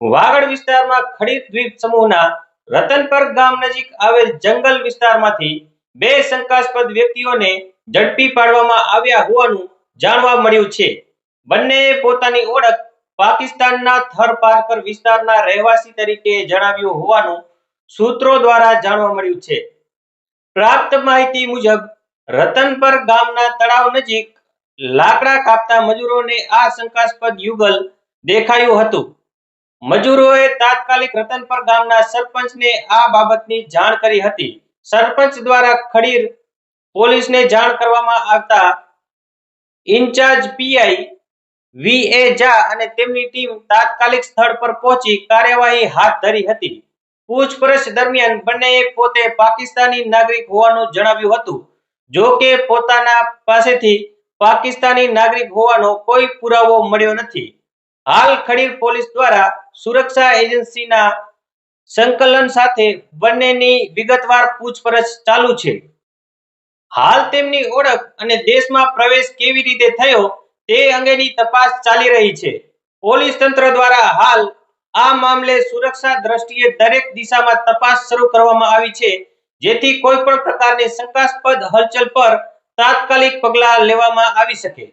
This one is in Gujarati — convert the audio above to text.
વાગડ વિસ્તારમાં ખડી દ્વીપ સમૂહના રતનપર ગામ નજીક આવેલ જંગલ વિસ્તારમાંથી બે શંકાસ્પદ વ્યક્તિઓને ઝડપી પાડવામાં આવ્યા હોવાનું જાણવા મળ્યું છે. બંનેએ પોતાની ઓળખ પાકિસ્તાનના થર પારકર વિસ્તારના રહેવાસી તરીકે જણાવ્યું હોવાનું સૂત્રો દ્વારા જાણવા મળ્યું છે. પ્રાપ્ત માહિતી મુજબ, રતનપર ગામના તળાવ નજીક લાકડા કાપતા મજૂરોને આ શંકાસ્પદ યુગલ દેખાયું હતું. મજૂરોએ તાત્કાલિક રતનપર ગામના સરપંચને આ બાબતની જાણ કરી હતી. સરપંચ દ્વારા ખડીર પોલીસને જાણ કરવામાં આવતા in-charge PI V A Jha અને તેમની ટીમ તાત્કાલિક સ્થળ પર પહોંચી કાર્યવાહી હાથ ધરી હતી. પૂછપરછ દરમિયાન બંનેએ પોતે પાકિસ્તાની નાગરિક હોવાનું જણાવ્યું હતું. જો કે પોતાના પાસેથી પાકિસ્તાની નાગરિક હોવાનો કોઈ પુરાવો મળ્યો નથી. હાલ ખડીર પોલીસ દ્વારા સુરક્ષા એજન્સીના સંકલન સાથે બંનેની વિગતવાર પૂછપરછ ચાલુ છે. હાલ તેમની ઓળખ અને દેશમાં પ્રવેશ કેવી રીતે થયો તે અંગેની તપાસ ચાલી રહી છે. પોલીસ તંત્ર દ્વારા હાલ આ મામલે સુરક્ષા દ્રષ્ટિએ દરેક દિશામાં તપાસ શરૂ કરવામાં આવી છે, જેથી કોઈ પણ પ્રકારની શંકાસ્પદ હલચલ પર તાત્કાલિક પગલાં લેવામાં આવી શકે.